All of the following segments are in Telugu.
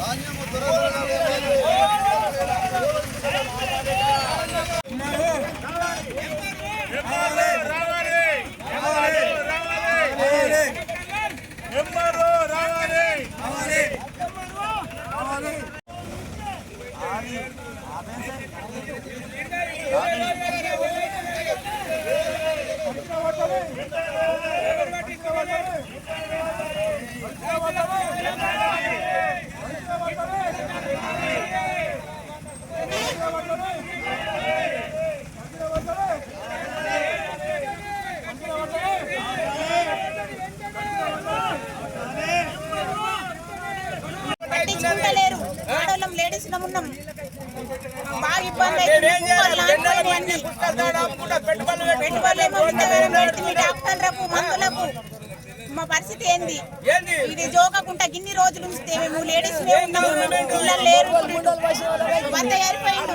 పట్టించుకుంటలేరు బాగా ఇబ్బంది. పెట్టుబడులు డాక్టర్లకు మందులకు మా పరిస్థితి ఏంది? ఇది జోకకుండా గిన్ని రోజులు ఉంచితే మేము లేడీస్ పిల్లలు లేరు. వంద ఏరిపోయిండు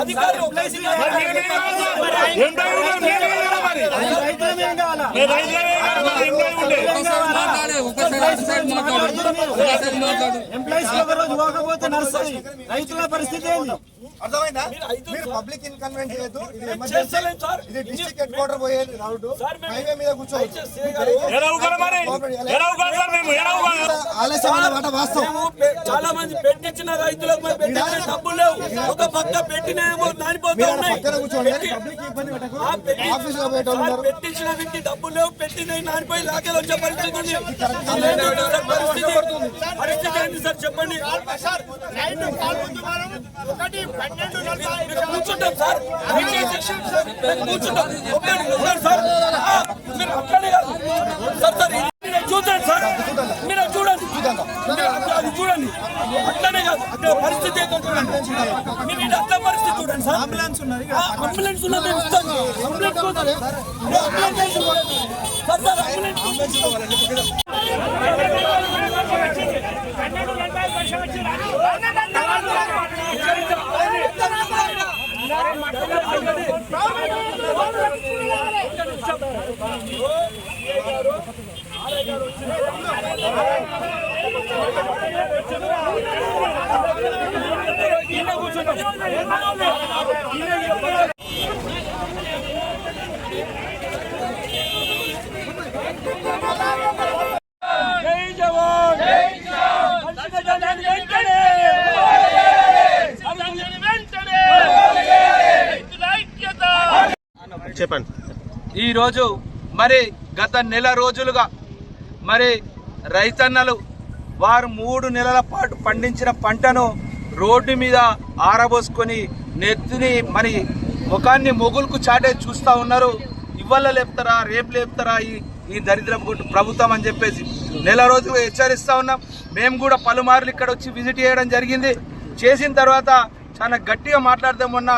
అధికారులు ఎంప్లాయీస్ ఒక రోజు పోకపోతే నడుస్తుంది. రైతుల పరిస్థితి ఏంది? అర్థమైందా? మీరు పబ్లిక్ ఇన్కన్వెన్స్ చేయొద్దు. ఇది ఎమర్జెన్సీ. ఇది డిస్ట్రిక్ట్ హెడ్ క్వార్టర్ పోయేది రౌడ్ సార్, మేము- హైవే మీద కూర్చోవచ్చు చాలా మంది పెట్టించిన రైతులకు మరి డబ్బులు లేవు. ఒక పక్క పెట్టినేమో నానిపోతా మీరు ఉన్నాయి. పక్కన కూర్చోండి. పెట్టి- పబ్లిక్ ఇబ్బంది పెట్టకు ఆఫీస్లో పెట్టించిన వ్యక్తి డబ్బులు లేవు పెట్టినవి నానిపోయి లాకేలు వచ్చే పరిస్థితి ఉంది పరిస్థితి ఏంటి సార్ చెప్పండి. కూర్చుంటాం సార్. కూర్చుంటాం. ఒక్కడి సార్ మీరు అట్లనే కాదు. సార్ సార్ చూడండి సార్. మీరు చూడండి. అది చూడండి. అట్లనే కాదు పరిస్థితి చూడండి. మీరు చూడండి సార్ అంబులెన్స్ ఉన్నది అంబులెన్స్ ఉన్నది ఇస్తాం అంబులెన్స్ మీరు అంబులెన్స్. సార్ సార్ అంబులెన్స్ జై చెప్పండి. ఈరోజు మరి గత నెల రోజులుగా మరి రైతన్నలు వారు మూడు నెలల పాటు పండించిన పంటను రోడ్డు మీద ఆరబోసుకొని నెత్తిని మరి ముఖాన్ని మొగులకు చాటే చూస్తూ ఉన్నారు. ఇవాళ లేపుతారా రేపు లేపుతారా ఈ ఈ దరిద్రపు గుట్టు ప్రభుత్వం అని చెప్పేసి నెల రోజులు హెచ్చరిస్తూ ఉన్నాం. మేము కూడా పలుమార్లు ఇక్కడ వచ్చి విజిట్ చేయడం జరిగింది. చేసిన తర్వాత చాలా గట్టిగా మాట్లాడదాం మొన్న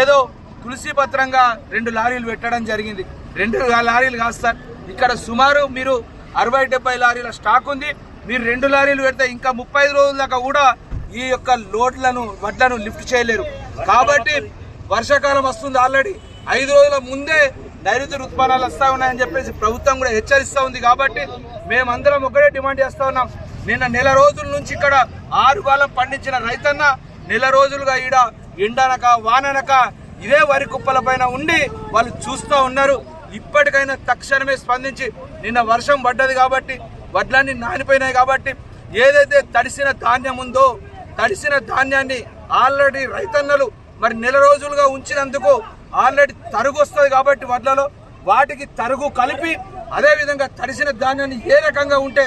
ఏదో తులసి పత్రంగా రెండు లారీలు పెట్టడం జరిగింది. రెండు లారీలు కాదు సార్ ఇక్కడ సుమారు మీరు అరవై డెబ్బై లారీల స్టాక్ ఉంది. మీరు రెండు లారీలు పెడితే ఇంకా ముప్పై రోజుల దాకా కూడా ఈ యొక్క లోడ్లను వడ్లను లిఫ్ట్ చేయలేరు. కాబట్టి వర్షాకాలం వస్తుంది ఆల్రెడీ. ఐదు రోజుల ముందే నైరుతి ఋతుపానాలు వస్తా ఉన్నాయని చెప్పేసి ప్రభుత్వం కూడా హెచ్చరిస్తూ ఉంది కాబట్టి మేమందరం ఒకటే డిమాండ్ చేస్తూ ఉన్నాం. నిన్న నెల రోజుల నుంచి ఇక్కడ ఆరు కాలం పండించిన రైతన్న నెల రోజులుగా ఈడ ఎండనక వాననక ఇదే వరి కుప్పల పైన ఉండి వాళ్ళు చూస్తూ ఉన్నారు. ఇప్పటికైనా తక్షణమే స్పందించి నిన్న వర్షం పడ్డది కాబట్టి వడ్లన్నీ నానిపోయినాయి కాబట్టి ఏదైతే తడిసిన ధాన్యం ఉందో తడిసిన ధాన్యాన్ని ఆల్రెడీ రైతన్నలు మరి నెల రోజులుగా ఉంచినందుకు ఆల్రెడీ తరుగు వస్తుంది కాబట్టి వడ్లలో వాటికి తరుగు కలిపి అదేవిధంగా తడిసిన ధాన్యాన్ని ఏ రకంగా ఉంటే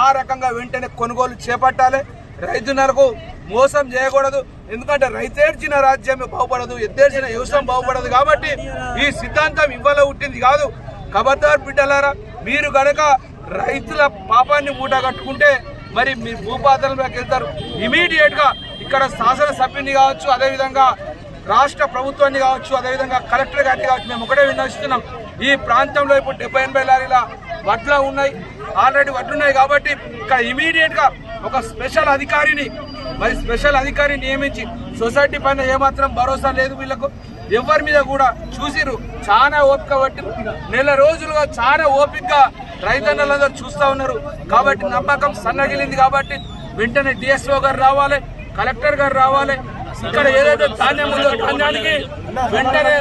ఆ రకంగా వెంటనే కొనుగోలు చేపట్టాలి. రైతున్నలకు మోసం చేయకూడదు. ఎందుకంటే రైతేడ్చిన రాజ్యమే బాగుపడదు ఎద్దేడ్చిన వ్యవసాయం బాగుపడదు కాబట్టి ఈ సిద్ధాంతం ఇవ్వాల పుట్టింది కాదు. కబర్దార్ బిడ్డలారా మీరు గనక రైతుల పాపాన్ని మూట కట్టుకుంటే మరి మీ భూపాతలలోకి వెళ్తారు. ఇమీడియట్గా ఇక్కడ శాసనసభ్యుని కావచ్చు అదేవిధంగా రాష్ట్ర ప్రభుత్వాన్ని కావచ్చు అదేవిధంగా కలెక్టర్ గారిని కావచ్చు మేము ఒకటే విన్నవిస్తున్నాం. ఈ ప్రాంతంలో ఇప్పుడు డెబ్బై ఎనభై లారీల వడ్లు ఉన్నాయి. ఆల్రెడీ వడ్లు ఉన్నాయి కాబట్టి ఇక్కడ ఇమీడియట్గా ఒక స్పెషల్ అధికారిని మరి స్పెషల్ అధికారిని నియమించి సొసైటీ పైన ఏమాత్రం భరోసా లేదు వీళ్ళకు. ఎవరి మీద కూడా చూసిరు చాలా ఓపిక పట్టి నెల రోజులుగా చాలా ఓపికగా రైతన్నలందరూ చూస్తా ఉన్నారు. కాబట్టి నమ్మకం సన్నగిలింది కాబట్టి వెంటనే డిఎస్ఓ గారు రావాలి కలెక్టర్ గారు రావాలి ఇక్కడ ఏదైతే ధాన్యం ఉందో ధాన్యానికి వెంటనే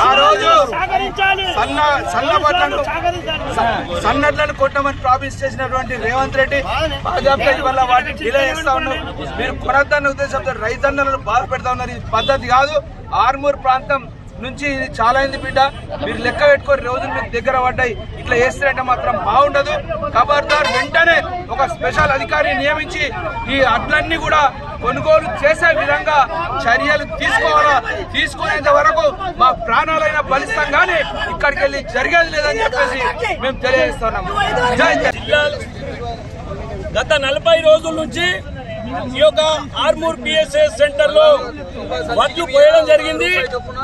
ఆ రోజు సన్న సన్న బట్టలను సన్నట్లను కొట్టమని ప్రామిస్ చేసినటువంటి రేవంత్ రెడ్డి భాజపా వల్ల వాటిని డిలే చేస్తా ఉన్నారు మీరు కొనద్దన్న ఉద్దేశంతో రైతన్నలను బాధ పెడతా ఉన్నారు. ఇది పద్ధతి కాదు. ఆర్మూర్ ప్రాంతం నుంచి చాలా అయింది బిడ్డ. మీరు లెక్క పెట్టుకొని రోజులు మీకు దగ్గర పడ్డాయి. ఇట్లా చేస్తారంటే మాత్రం బాగుండదు. ఖబర్దార్ వెంటనే ఒక స్పెషల్ అధికారిని నియమించి ఈ అడ్లన్నీ కూడా కొనుగోలు చేసే విధంగా చర్యలు తీసుకోవాలా? తీసుకునేంత వరకు మా ప్రాణాలైన బలిస్తాం కానీ ఇక్కడికి వెళ్ళి జరిగేది లేదని చెప్పేసి మేము తెలియజేస్తున్నాం. గత నలభై రోజుల నుంచి ఈ యొక్క ఆర్మూర్ పిఎస్ఏ సెంటర్లో వడ్లు పోయడం జరిగింది.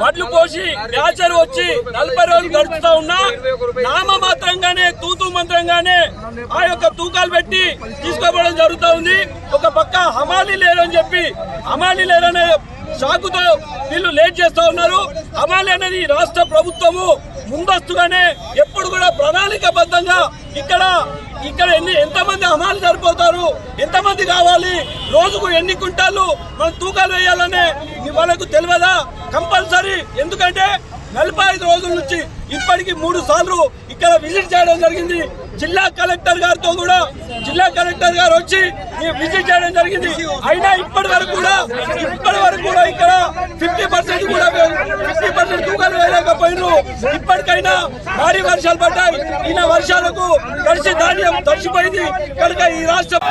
వడ్లు పోసి వ్యాచర్ వచ్చి నలభై రోజులు గడుపుతా ఉన్నా నామ మాత్రంగానే తూతూ మంత్రంగానే ఆ యొక్క తూకాలు పెట్టి తీసుకోవడం జరుగుతూ ఉంది. ఒక పక్క హమాలి లేరని చెప్పి హమాలి లేరనే షాకుతో వీళ్ళు లేట్ చేస్తూ ఉన్నారు. అమాలి అనేది రాష్ట్ర ప్రభుత్వము ముందస్తుగానే ఎప్పుడు కూడా ప్రణాళికబద్ధంగా ఇక్కడ ఇక్కడ ఎన్ని ఎంతమంది అమాలు సరిపోతారు ఎంతమంది కావాలి రోజుకు ఎన్ని కుంటాలు మనం తూకాలు వేయాలనే వాళ్ళకు తెలియదా? కంపల్సరీ. ఎందుకంటే నలభై ఐదు రోజుల నుంచి ఇప్పటికి మూడు సార్లు ఇక్కడ విజిట్ చేయడం జరిగింది. జిల్లా కలెక్టర్ గారితో కూడా జిల్లా కలెక్టర్ గారు వచ్చి ఈ విజిట్ చేయడం జరిగింది. అయినా ఇప్పటి వరకు కూడా ఇప్పటి వరకు కూడా ఇక్కడ ఫిఫ్టీ పర్సెంట్ కూడా ఫిఫ్టీ పర్సెంట్ తూకాలు వేయలేకపోయినారు. ఇప్పటికైనా భారీ వర్షాలు పడ్డాయి. ఈయన వర్షాలకు తడిసి ధాన్యం తడిసిపోయింది. కనుక ఈ రాష్ట్రం